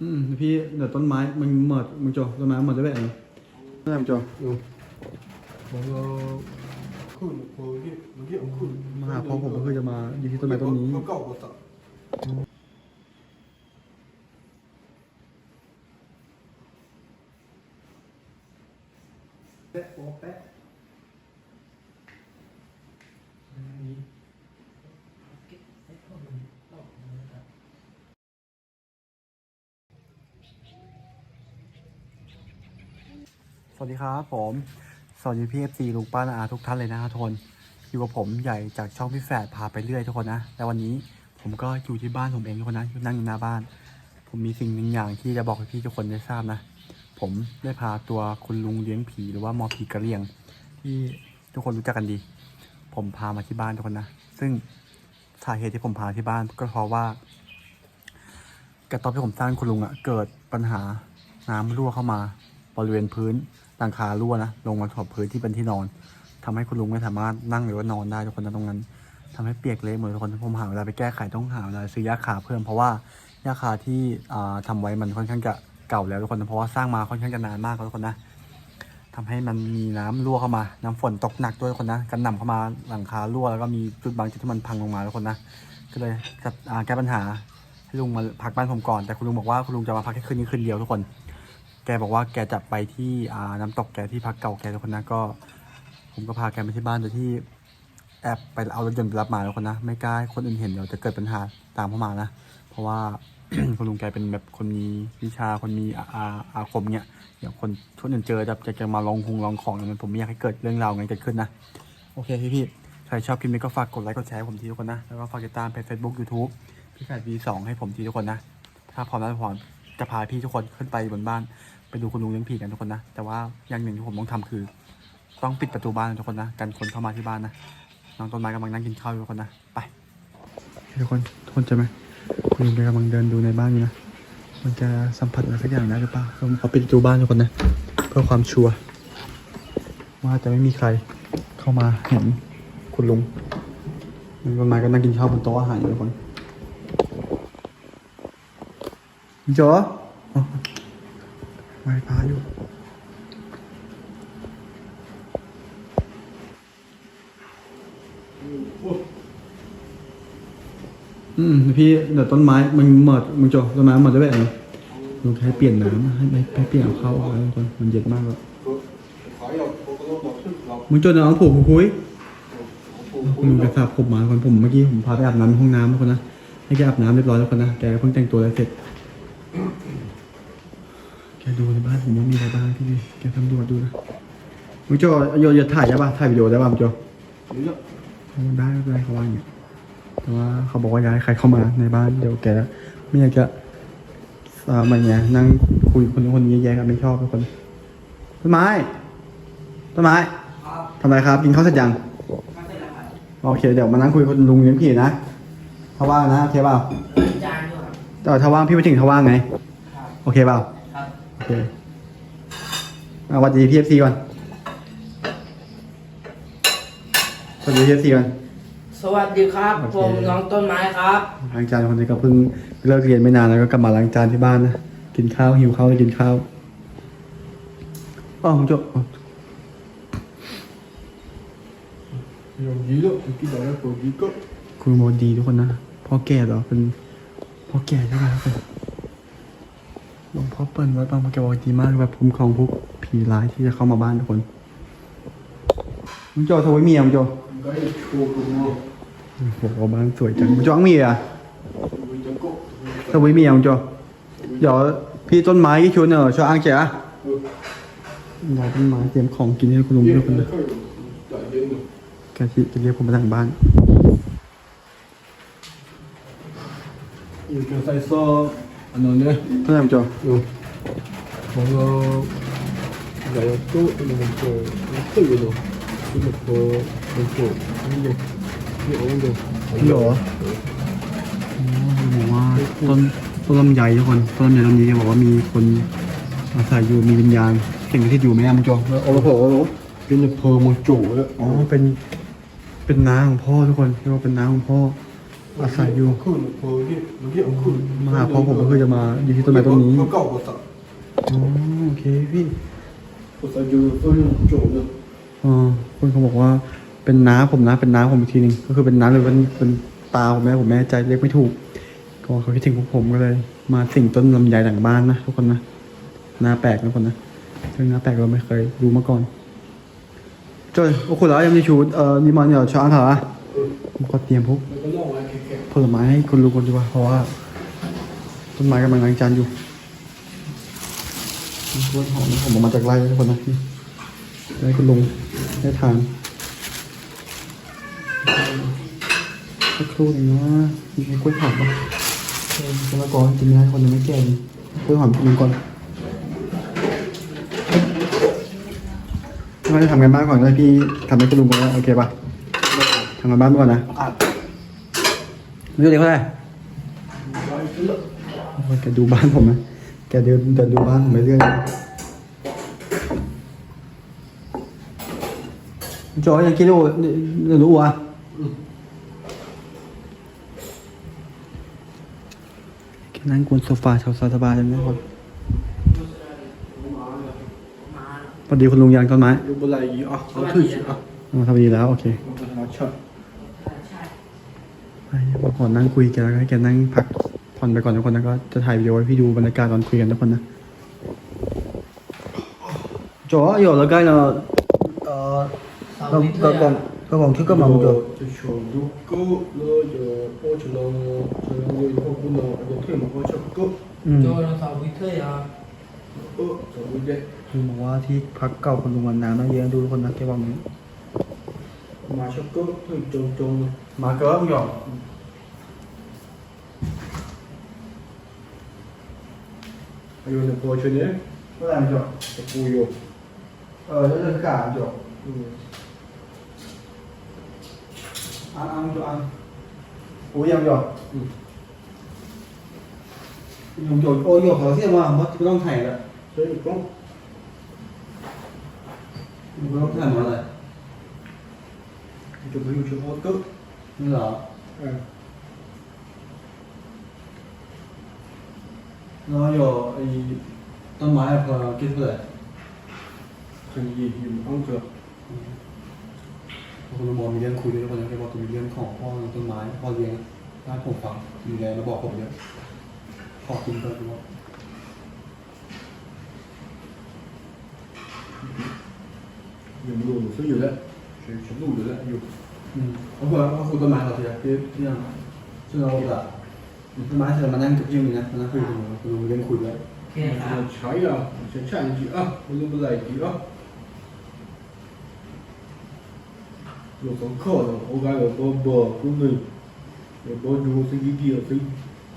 อืมพี่เดี๋ยวต้นไม้มันเหมิดมึงจอต้นไม้เหมิดได้แบบไหนได้มึงจอมาหาพ่อผมก็คือจะมาอยู่ที่ต้นไม้ต้นนี้แปะโป๊แปะ ดีครับผมสวัสดีพี่เอฟซีลุงป้านาอาทุกท่านเลยนะทุกคนอยู่กับผมใหญ่จากช่องพี่แฝดพาไปเรื่อยทุกคนนะและวันนี้ผมก็อยู่ที่บ้านผมเองทุกคนนะอยู่นั่งอยู่หน้าบ้าน ผมมีสิ่งหนึ่งอย่างที่จะบอกให้พี่ทุกคนได้ทราบนะ ผมได้พาตัวคุณลุงเลี้ยงผีหรือว่าหมอผีกระเลียง ที่ทุกคนรู้จักกันดี ผมพามาที่บ้านทุกคนนะ ซึ่งสาเหตุที่ผมพาที่บ้านก็เพราะว่ากระต๊อบที่ผมสร้างคุณลุงอะ่ะเกิดปัญหาน้ำรั่วเข้ามาบริเวณพื้น หลังคารั่วนะลงมาถอบพื้นที่เป็นที่นอนทำให้คุณลุงไม่สามารถนั่งหรือว่านอนได้ทุกคนนะตรงนั้นทำให้เปียกเละเหมดทุกคนผมหาเวลาไปแก้ไขต้องหาเวลาซื้อยาคาเพิ่มเพราะว่ายาคาที่อ่าทำไว้มันค่อนข้างจะเก่าแล้วทุกคนนะเพราะว่าสร้างมาค่อนข้างจะนานมากแล้วทุกคนนะทำให้มันมีน้ำรั่วเข้ามา น้ำฝนตกหนักด้วยทุกคนนะ กันหน่ำเข้ามาหลังคารั่วแล้วก็มีจุดบางจุดที่มันพังลงมาทุกคนนะ ก็เลยจัดอ่าแก้ปัญหาให้ลุงมาพักบ้านผมก่อน แต่คุณลุงบอกว่าคุณลุงจะมาพักแค่คืนนี้คืนเดียวทุกคน แกบอกว่าแกจะไปที่อ่าน้ำตกแกที่พักเก่าแกทุกคนนะก็ ผมก็พาแกไปที่บ้านโดยที่แอบไปเอารถยนต์รับมาทุกคนนะไม่กล้าให้คนอื่นเห็นเดี๋ยวจะเกิดปัญหาตามเข้ามานะ เพราะว่าคุณลุงแกเป็นแบบคนมีวิชาคนมีอาอาอาคมเนี่ยเดี๋ยวคนทุกอื่นเจอจะจะจะมาลองคงลองของอย่างนั้นผมไม่อยากให้เกิดเรื่องราวงั้นเกิดขึ้นนะ โอเคพี่พี่ๆใครชอบคลิปนี้ก็ฝากกดไลค์กดแชร์ให้ผมทีทุกคนนะ แล้วก็ฝากติดตามเพจ Facebook YouTube พี่แฝด V2 ให้ผมทีทุกคนนะ ถ้าพร้อมแล้วพร้อม จะพาพี่ทุกคนขึ้นไปบนบ้าน ไปดูคุณลุงเลี้ยงผีกันทุกคนนะ แต่ว่าอย่างหนึ่งที่ผมต้องทำคือ ต้องปิดประตูบ้านทุกคนนะกันคนเข้ามาที่บ้านนะน้องต้นไม้กำลังนั่งกินข้าวอยู่ทุกคนนะไปทุกคนทุกคนเจอไหมคุณลุงกำลังเดินดูในบ้านอยู่นะมันจะสัมผัสอะไรสักอย่างได้หรือเปล่าผมขอปิดประตูบ้านทุกคนนะเพื่อความชัวร์ว่าจะไม่มีใครเข้ามาเห็นคุณลุงต้นไม้ก็นั่งกินข้าวบนโต๊ะอาหารอยู่ทุกคนพี่ จ๋อไหว้พาอยู่อืมพี่เดี๋ยวต้นไม้มันหมดมึงจอต้นไม้หมดได้แบบนี้ลงแค่เปลี่ยนน้ำให้ให้เปลี่ยนเอาเข้าเอาไว้ก่นมันเย็นมากแล้วมึงจอน้องผูกคุยมึงกระสับผมมาคนผมเมื่อกี้ผมพาไปอาบน้ำห้องน้ำคนนะให้แกอาบน้ำเรียบร้อยแล้วคนนะแกเพิ่งแต่งตัวแล้วเสร็จ แกดูในบ้านผมว่ามีอะไรบ้างพี่ดิแกสำรวจดูนะมึงโจโยอย่าถ่ายได้ป่ะถ่ายวิดีโอได้ป่ะมึงโจ그 죠? เขาได้ไม่เป็นไรเขาว่าอย่างเงี้ยแต่ว่าเขาบอกว่าอย่าให้ใครเข้ามาในบ้านเดี๋ยวแกไม่อยากจะอ่ามันไงนั่งคุยคนนู้นคนนี้แย่ๆกันไม่ชอบทุกคนต้นไม้ต้นไม้ทำไรครับ กินข้าวเสร็จยังโอเคเดี๋ยวมานั่งคุยกับคุณลุงเลี้ยงผีนะถ้าว่างนะโอเคเปล่า จานด้วยครับ แต่ถ้าว่างพี่ไปถึงถ้าว่างไง ครับ โอเคเปล่า ครับ โอเคอ่ะสวัสดีพีเอฟซีก่อนสวัสดีพีเอฟซีก่อน สวัสดีครับ โอเค ผมน้องต้นไม้ครับ ล้างจานคนนี้ก็เพิ่งเลิกเรียนไม่นานแล้วก็กลับมาล้างจานที่บ้านนะ กินข้าวหิวข้าวเลยกินข้าวอ๋อผมจบอ๋อ 여기도 여기 나라 거기가 คุณโมดีทุกคนนะพ่อแก่เหรอเป็น พ่อแก่ด้วยนะครับหลวงพ่อเปิลวัดบางพระแก่บอกดีมากแบบคุ้มครองพวกผีร้ายที่จะเข้ามาบ้านทุกคนมึงโจทำไว้เมียมึงโจโอ้โหบ้านสวยจังมึงจ้องเมียอะทำไยเมียมึงโจเดี๋ยวพี่ต้นไม้กี่ชุดเนอะชออ้างเจ๋อย้ายต้นไม้เตรียมของกินให้คุณลุงด้วยคนเดียวแกจะเรียกผมไปทางบ้าน 이렇게 해서 안 오네 เท่าไหร่ผมโจ 요 뭔가 나요 또 이거는 또 이거 이거 이거 또 이거 이거 이거 어운데 พี่เหรออ๋อบอกว่าต้นต้นลำไยทุกคน ต้นลำไยต้นนี้บอกว่ามีคนอาศัยอยู่มีวิญญาณสิ่งที่อยู่ไหมอ่ะมึงโจโอ้โหโอ้โห 그냥 버문 쪽에 อ๋อเป็นเป็นน้าของพ่อทุกคนเรียกว่าเป็นน้าของพ่อ 어 อาศัยอยู่มาหาพ่อผมก็คือจะมาอยู่ที่ต้นไม้ต้นนี้อ๋อโอเคพี่อ๋อคนเขาบอกว่าเป็นน้าผมนะเป็นน้าผมอีกทีหนึ่งก็คือเป็นน้าเลยเป็นเป็นตาผมแม่ผมแม่ใจเรียกไม่ถูก ก็เขาคิดถึงพวกผมก็เลย มาสิ่งต้นลำไยหลังบ้านนะทุกคนนะหน้าแปลกทุกคนนะเรื่องหน้าแปลกเราไม่เคยรู้มาก่อนจอยโอ้คุณเหรอยังมีชุดเอ่อมีมันเหรอช这我回来也没去，呃，你忙你要去安排啊？我点不。 ผลไม้ให้คุณลุงคนดีกว่าเพราะว่า ต้นไม้กำลังล้างจานอยู่กล้วยหอมผมเอามาจากไร่ทุกคนนะให้คุณลุงได้ทานสักครู่นึงนะมีกล้วยหอมป่ะแมัยก่อนกินไม่ได้คนยังไม่แก่กล้วยหอมกินก่อนเราจะทำงานบ้านก่อนเลยพี่ทำให้คุณลุงก่อนนะโอเคป่ะทำงานบ้านก่อนนะ วิวเด็กเท่าไหร่แกดูบ้านผมนะแกเดินแต่ดูบ้านผมไปเรื่อยจอยยังกินโอ้รู้วะนั่งกวนโซฟาชาวสบายเลยนะครับพอดีคุณลุงยางต้นไม้ดูบุหรี่อ๋อเขาถืออ๋อทำดีแล้ว โอเค พอนั่งคุยกันแล้วก็แกนั่งพักผ่อนไปก่อนทุกคนนะก็จะถ่ายวิดีโอให้พี่ดูบรรยากาศตอนคุยกันทุกคนนะจ๋อ有了盖呢呃那那广那广去干嘛的อืมคือบอกว่าที่พักเก่าคนลุงวันน้ำนะเยอะดูทุกคนนะแกบอกนี้มาช็อกโกถึงจงจมาเกิร์หยอก 이거는 보여주네. 그건 아니죠. 우유. 어, 여기는 그게 아니죠. 음. 안, 안죠, 안. 오이양죠. 음. 용조, 어, 이거 바로 세마, 뭐, 그런 타이다. 저기 꽁. 그런 타이 뭐라 해? 이제 무용 좀 얻고. 몰라. 응. 然后有一东马 app 给出来，很一有安格。คุณมอมีเรื่องคุยด้วยคนยังไปบอกตัวมีเรื่องของพ่อต้นไม้พ่อเลี้ยงน่าผมฟังมีแรงแล้วบอกผมเยอะขอบคุณด้วยครับ有没有有是有的，全全部有的有。嗯，我本来我说的蛮好的，别这样，这样我的。เราเถอะที่ที่นั่นซึ่งเราแบบต้นไม้เธอมานั่งกับพี่มีนะมานั่งคุยกับผมคุณลุงมีเรื่องคุยด้วย โอเคครับ 茶呀，先蘸一句啊，我都不来一句啊。有种可能，我感觉我不可能，我不如是一点是，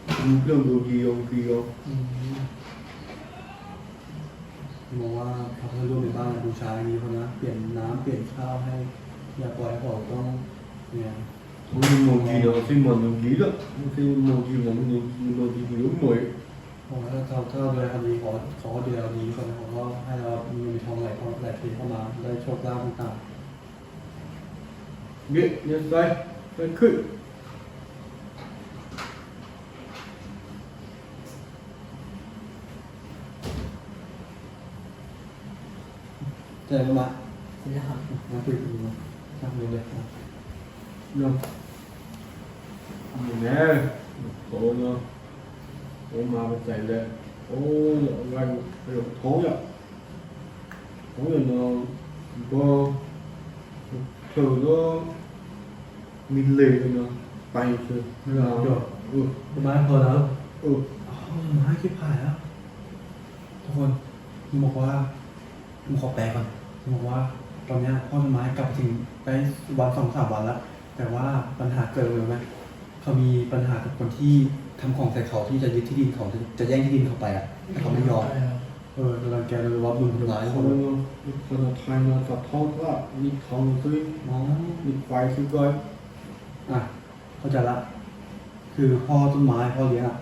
有两个几样几样。 มองว่าพระพุทธรูปในบ้านบูชาอย่างนี้คนนะเปลี่ยนน้ำเปลี่ยนข้าวให้ อย่าปล่อยให้เขาต้องเนี่ย 무슨 먹이냐 생만 연기라 무슨 먹이냐 무슨 먹이냐 이런 거예요 ผมก็ทำเท่าเดือนดีขอขอเดือนดีคนผมก็ให้เรามีทองไหลเข้าไหลเทเข้ามาได้โชคลาภต่าง biết nhân tay tay khự Đây các bạn. Dạ. Nó tùy tùy. Xong rồi đây. No. Nè, cô nó Cô mà phải chạy lên Ô, nó gần Rồi thố vậy Thố rồi nó Có Thử nó Mình lề rồi nó Bay chưa Bây giờ chưa? Ừ ต้นไม้พอแล้ว Ừ ต้นไม้คิดผ่านแล้วทุกคนผมบอกว่าผมขอแปลก่อนผมบอกว่า ตอนเนี้ยพ่อต้นไม้กลับถึงได้วันสองสามวันแล้ว แต่ว่าปัญหาเกิดเลยไหมเขามีปัญหากับคนที่ทำของใส่เขาที่จะยึดที่ดินเขาจะจะแย่งที่ดินเขาไปอะแต่เขาไม่ยอมเออโดนรังแกโดนรับรุมทำร้ายทุกคน Cô nó Cô nó thay nó tập thốt quá Đi thong tới อ๋อ Đi quay cái coi อะเข้าใจละคือพ่อต้นไม้พ่อเลี้ยงอะ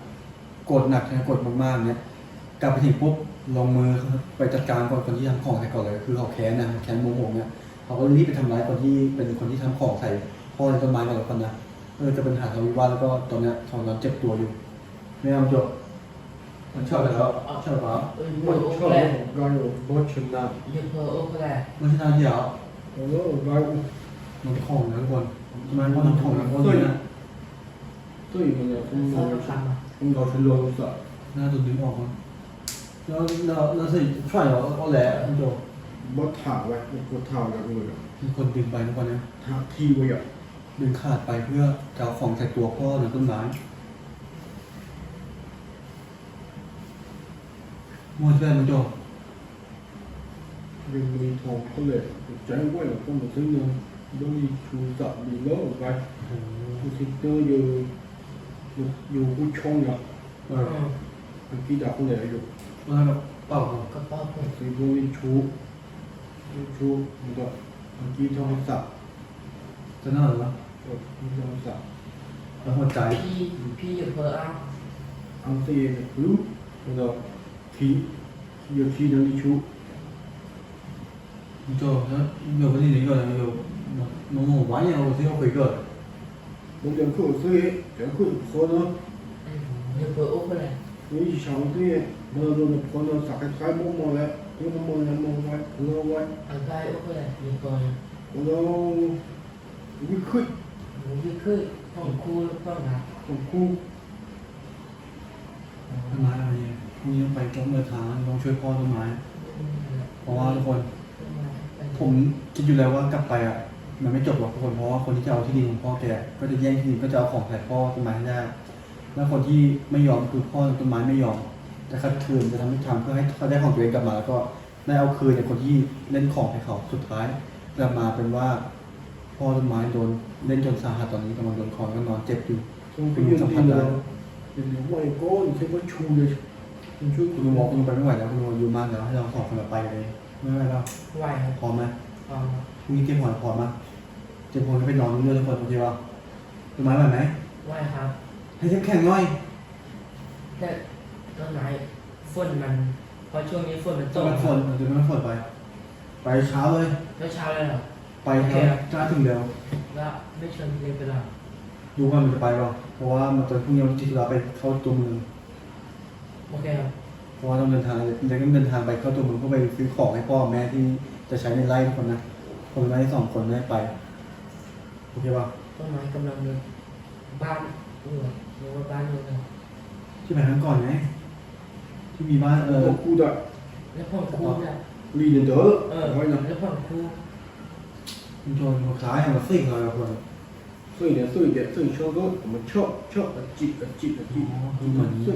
กดหนักนะกดมากๆเนี่ยกลับไปถึงปุ๊บลงมือไปจัดการก่อนคนที่ทำของใส่ก่อนเลย คือเขาแค้นนะแค้นโมโหเนี่ยเขาก็รีบไปทำร้ายคนที่เป็นคนที่ทำของใส่ พ่อในต้นไม้ก่อนแล้วคนนะเอ ก็เลยจะเป็นหาทะเลาะวิวาทแล้วก็ตอนเนี้ยสองน้องเจ็บตัวอยู่ไม่เอาจบมันชอบแล้วชอบแล้ว เออ 我 โอ้ 操 โหแหละ 我刚有多穷呐 เดี๋ยวเพอโอ้โหแหละ ไม่ใช่หน้าที่แล้ว 我说我刚 น้องทองนะทุกคนทำไมเพราะน้องทองนะเพราะนี่นะ 对一个呢 เออ 风 ทำอ่ะ 风头是落色 หน้าตัวดึงออกมาแล้วแล้วแล้วสิช่วยเหรอก็แหละคุณโจ 我躺ไว้我躺ไว้ก็เลย มีคนดึงไปทุกคนนะ 躺ที่ไว้อ่ะ ดึงขาดไปเพื่อจะเอาของใส่ตัวพ่อหรือต้นไม้มั่วใช่ไหมคุณโจยังมีทองเขาเลยใจไว้แล้วก็มาซื้อเงินต้องมีชูสับมีโล่ไว้ผู้ที่เจออยู่อยู่อยู่ผู้ชงอะเออือมเมื่อกี้ดักคนไหนอยู่ว่าแบบเปล่าครับกระเป๋าผมซื้อพวกนี้ชูชูมันก็เมื่อกี้ทองสับ จนนั่นหรอวะกดที่ยอมจับแล้วหัวใจ?พี่พี่อย่าเพ้ออ้าง ám tê là cứu bây giờ khí nhiều khi đang đi chú cho nó nhiều cái gì đấy rồi nhiều nó nó ngủ quá nhiều rồi phải cười một điểm khổ tê cái khổ khó nó อืมอย่าเพ้อโอ้คนไหน với cháu tê bây giờ một con nó sạc cái cái bông màu lại cái bông màu là màu ngoài nó ngoài เอาได้โอ้คนไหนมีก่อน nó ยิ่งขึ้นหนูยิ่งขึ้นต้องคู่ต้องหักต้องคู่ต้นไม้อะไรเนี่ยพรุ่งนี้ต้องไปต้องเดินทางต้องช่วยพ่อต้นไม้เพราะว่าทุกคน ผมคิดอยู่แล้วว่ากลับไปอะ มันไม่จบหรอกทุกคนเพราะว่าคนที่จะเอาที่ดินของพ่อแกก็จะแย่งที่ดินก็จะเอาของใส่พ่อต้นไม้ให้ได้ แล้วคนที่ไม่ยอมคือพ่อต้นไม้ไม่ยอมจะคัดคืนจะทำให้ทำเพื่อให้เขาได้ของตัวเองกลับมาแล้วก็ได้เอาคืนจากคนที่เล่นของให้เขาสุดท้ายกลับมาเป็นว่า คอต้นไม้โดนเล่นจนสาหัสตอนนี้กำลังโดนคอก็นอนเจ็บอยู่ 그럼 คุณลุง그สัมผัสได้ 되 나? 누가 이거 이렇게 좋은데 คุณลุงบอกคุณลุงไปไม่ไหวแล้วคุณลุงอายุมากแล้วให้เราสองคนแบไปเลยไม่ไหวแล้วไหวพร้อมไหมพรุ่งนี้เตรียมหัวพร้อมไหมเจ็บยมหัวก็ไปนอนเรื่อยๆทุกคนโอเคป่ะต้นไม้ไหวไหมไหวครับ ให้เข้มแข็งหน่อยแต่ต้นไม้ฝนมันเพราะช่วงนี้ฝนมันตกมันฝนมันจะวมัฝนไป ไปเช้าเลย เช้าเช้าเลยเหรอ ไปครับจ้ถึงเร็วล้วไม่เชิญเรียนไปหรอดูว่ามันจะไปหรอเพราะว่ามันจะพรุ่งนี้วันที่ธุระไปเข้าตัวเมืองโอเคครัเพราะว่าต้องเดินทางยังต้องเดินทางไปเข้าตัวเมืองเพื่อไปซื้อของให้พ่อแม่ที่จะใช้ในไร่ทุกคนนะคนไม่ได้สองคนไม่ไปโอเคป่ะต้นไม้กำลังเลยบ้านเออหรือว่าบ้านเลยนที่ไปครั้งก่อนไหมที่มีบ้านเออคู่ด้วยแล้วพ่อคู่เนี่ยรีเดนเดอร์เออแล้วพ่อคู่ รู คุณโจมาขายมาซิ่งเลยทุกคน 碎一点碎一点碎车哥我们跳跳的记的记的记碎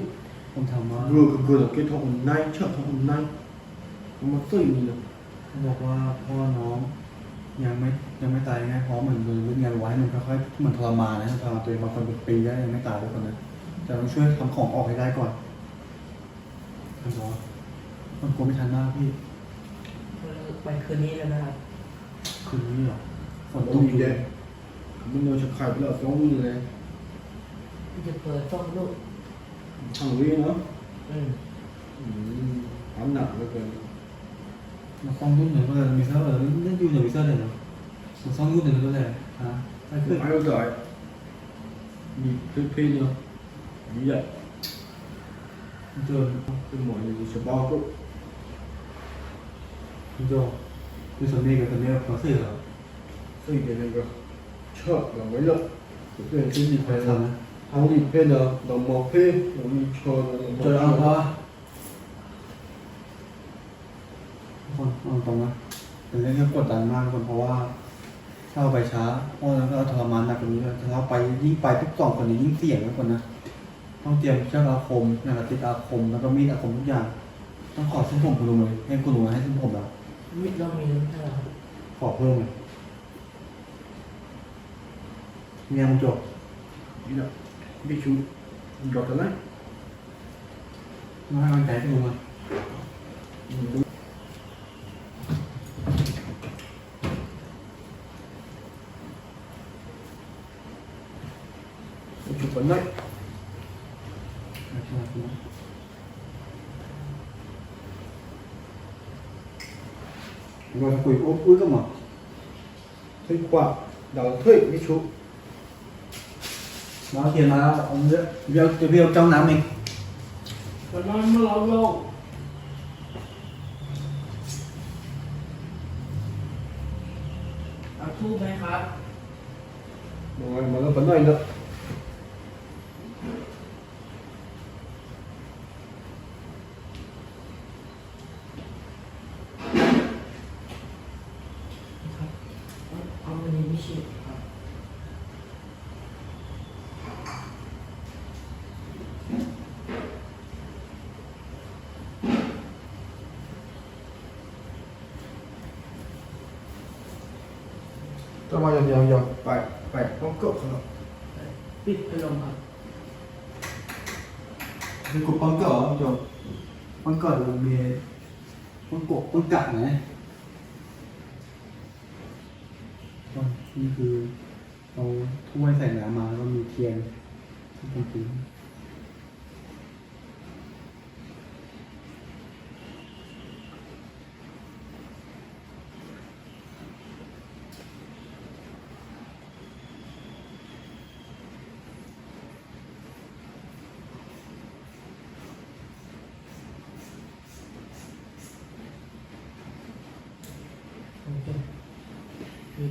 ผมทำว่า 哥哥哥的给他们奶跳他们奶我们碎你呢 เขาบอกว่าพ่อน้องยังไม่ยังไม่ตายไงเพราะเหมือนโดนยึดงานไว้มันค่อยๆเหมือนทรมานนะทรมานตัวเองบางคนเป็นปีแล้วยังไม่ตายทุกคนนะแต่ต้องช่วยทำของออกให้ได้ก่อนคุณหมอมันกลัวไม่ทันมากพี่ ไปคืนนี้แล้วนะครับ คืนนี้เหรอฝนตกอยู่เลยมึงโดนฉับขาดไปแล้วฟ้องมือเลยจะเปิดซ่อมลูกทางวิ่งเนาะอืมทำหนักเหลือเกินมันซ่อมรุ่นไอนก็ได้มีเซอร์เลยนั่นอยู่ไหนมีเซอร์เลยเนาะมันซ่อมรุ่นไหนก็ได้ฮะไอ้คือไอ้ก็ได้มีคลิปเพลงเนาะดีอะเจอเป็นหมออยู่เฉพาะก็ Então, นี้เขาสื่อเหรอ 这一点那个车两围了这个经济 ไป 配 ทำ 呢 นะ 行李配呢老毛配我们车呢 เจอเอาเพราะว่าคนเอาตรงนะเป็นเรื่องที่กดดันมากคนเพราะว่า ถ้าเราไปช้าพ่อแล้วก็ทรมานหนักกว่านี้เลยถ้าเราไปยิ่งไปทุกสองคนนี้ยิ่งเสี่ยงทุกคนนะ ต้องเตรียมเชือกอาคมนะครับติดอาคมแล้วก็มีดอาคมทุกอย่าง ต้องขอเส้นผมคุณลุงเลยให้คุณลุงให้เส้นผมแล้ว วิทย์เรามีเท่าไหร่ขอเพิ่มเลยเนียมจบนี่แหละดิชูจบแล้วนะมาให้มันใจตัวมันจุดผลได้ 이거 갖고 있고 꿀도막 들과 đào thuế với chú nó thì là ông dễ, việc từ việc trong nhà mình còn nó mới lâu lâu. À thu mấy hạt rồi mà nó vẫn này nữa วันนี้ไม่ฉีดครับจะมาอย่างเดียวอย่าไปไปต้องเกิดขนาดปิดพัดลมครับเป็นกบปังเกิดจบปังเกิดมันมีปังกบปังกัดไหน นี่คือเอาถ้วยใส่น้ำมาแล้วก็มีเทียนที่ตรงนี้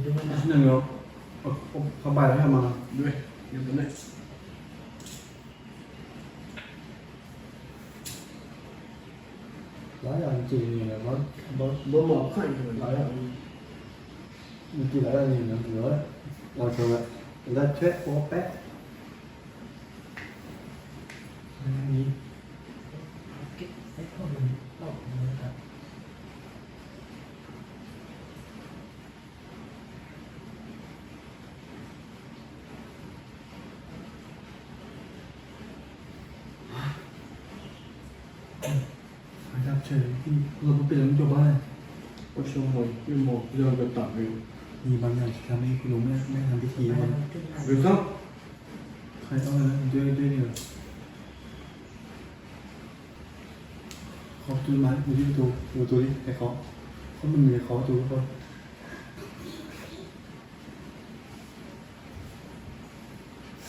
수능이요? 어, 어, 가봐야 해야만. 네, 이번에. 나야 안 찍으냐? 뭐, 뭐, 뭐, 아프니까 나야. 이게 나야 아니면 뭐야? 나 정말 나 최고 빼. 이 그것밖에 안 줘 봐. 어서 뭐 이모 이러겠 다. 이 만나 시간에 그 놈의 맨한 대기 이 만. 그래서 가야만 돼야 되 냐. 거 둘만 우리 또 우리 내가 한번 내가 또 거.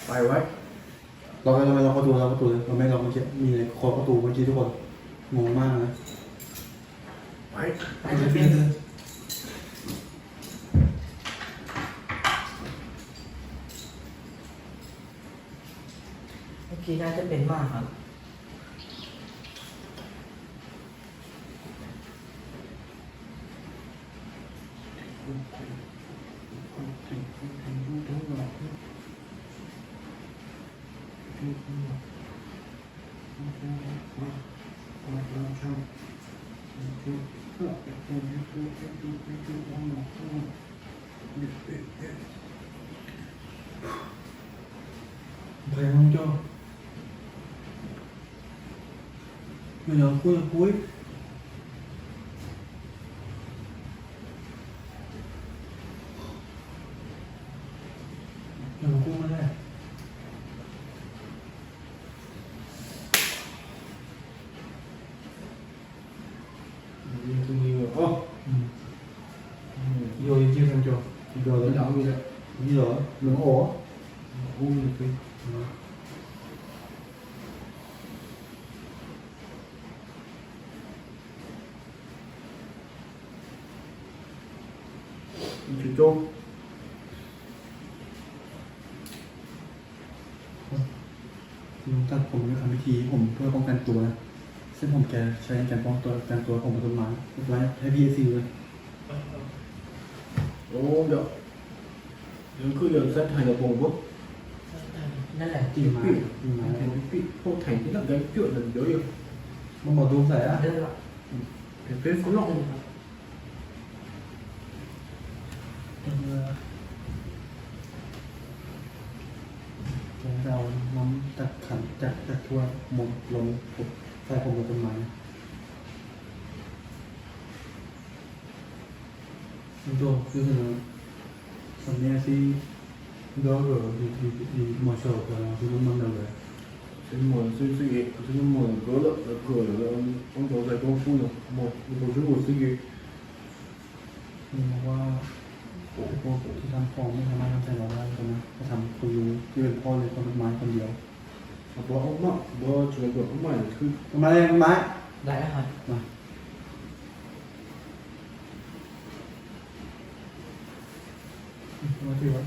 ไปไว้เราไปเราไปล็อกประตูเราประตูเลยเราไม่เราไม่อกี้มีในคอประตูเมื่อกี้ทุกคน งงมากนะ摆，อาจจะเป็นเมื่อกี้น่าจะเป็นมากครับ ใครห้องเจ้ ตัดผมด้วยคำพิธีผมเพื่อป้องกันตัวเส้นผมแกใช้ในการป้องตัวการตัวผมกับต้นไม้ต้นไม้ให้พี่ซีเลยโอ้เดี๋ยวเดี๋คือเดี๋ยวเส้นไทยกับผมปุ๊บนั่นแหละจีมาตีมาแทนพี่พวกไทยที่เราได้เยอะเลยเงอะอยู่มันบอกดูใส่อะเดี๋ยวเป็นเป็นรั่ง น้ำจากขันจากจากทั่วหมดลงใส่ผมบนต้นไม้มันตัวคือเนตอนนี้ที่เราเออดีดีดีมาชอบกันคือมันมันเลย 这么这这个这个么隔了隔了，光头在功夫呢，么我是我这个， คือว่า พวกที่ทำฟองไม่สามารถทำใจเราได้คนนะจะทำคุณรู้ที่เป็นพ่อเลยคนต้นไม้คนเดียว บอกเอามาบอกช่วยบอกเอามาคือต้นไม้ต้นไม้ได้แล้วครับมามาถือว่า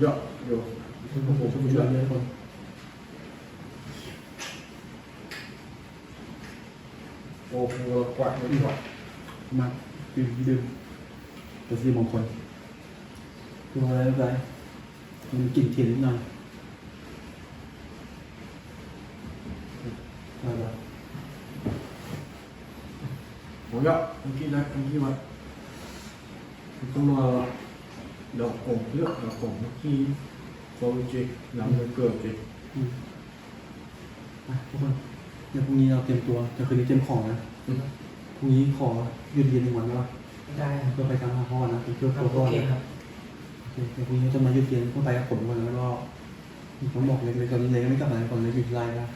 เราใช้เราใช้จงเคยนะที่ตัวที่ต้องให้คนโอ้จะอุตส่าห์อยู่ใน ที่นั้นกี่อะโอเคดีดีดีดีอะ Ja, ja. ผมผมช่วยเยอะคน Och våra kvart med kvart. มาดื่มดื่มเป็นสิริมงคลตัวอะไรอะไรมันกลิ่นเทียนนิดหน่อยอะไร Och ja, en kille, en kille. Vi kommer att đọc cổng nước, đọc cổng nó khi cho cái chị làm cái cửa chị. อืมอะทุกคนเดี๋ยวพรุ่งนี้เราเตรียมตัวเดี๋ยวคืนนี้เตรียมของนะพรุ่งนี้ขอหยุดเรียนหนึ่งวันได้ปะได้ครับเพื่อไปตามหาพ่อนะเพื่อครัพ่บอโอพ่อเคครับโอเคเดี๋ยวพรุ่งนี้จะมาหยุดเรียนต้องไปกับผมวันแล้วก็ต้องบอกเล็กๆตอนนี้เล็กไม่กลับมาตอนเล็กอยู่ที่ไรนะ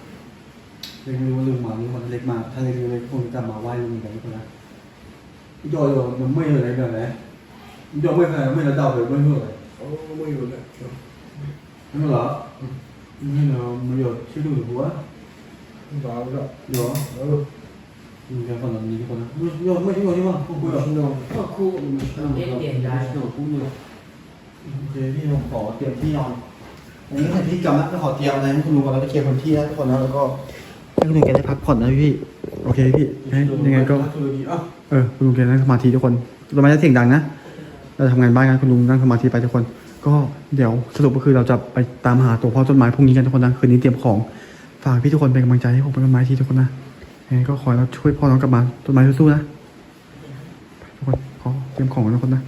เล็กไม่รู้ว่าลุงมาหรือวันเล็กมา ถ้าเล็กรู้เล็กคงจะกลับมาไหว้ลุงเหมือนกันทุกคนนะยอยมันไม่อะไรแบบไหนยอไม่อะไรไม่ระดับเลยไม่เท่าไหร่ Åh, vad gjorde det? Ja. ไม่เหรอไม่เหรอไม่หยดชื่อดูหรือวะ Bara bra. เหรอ Ja. มีแค่คนนี้ทุกคนนะยอไม่ใช่คนที่ว่าคุยเหรอ Snart. ก็ครูเล่นเปลี่ยนได้ Snart kommer jag. โอเคพี่ผมขอเตรียมที่นอนอันนี้เป็นที่กรรมนะจะขอเตรียมอะไรให้คุณลุงก่อนแล้วจะเคลียร์พื้นที่นะทุกคนนะแล้วก็ให้คุณลุงแกได้พักผ่อนนะพี่ โอเคพี่ให้ยังไงก็ Ah, เออคุณลุงแกนั่งสมาธิทุกคนเราไม่ได้เสียงดังนะ เราทำงานบ้านกันคุณลุงนั่งสมาธิไปทุกคน ก็เดี๋ยวสรุปก็คือเราจะไปตามหาตัวพ่อต้นไม้พรุ่งนี้กันทุกคนนะคืนนี้เตรียมของฝากพี่ทุกคนเป็นกำลังใจให้ผมเป็นต้นไม้ทีทุกคนนะยังไงก็ขอให้เราช่วยพ่อน้องกลับมาต้นไม้สู้ๆนะทุกคนขอเตรียมของทุกคนนะ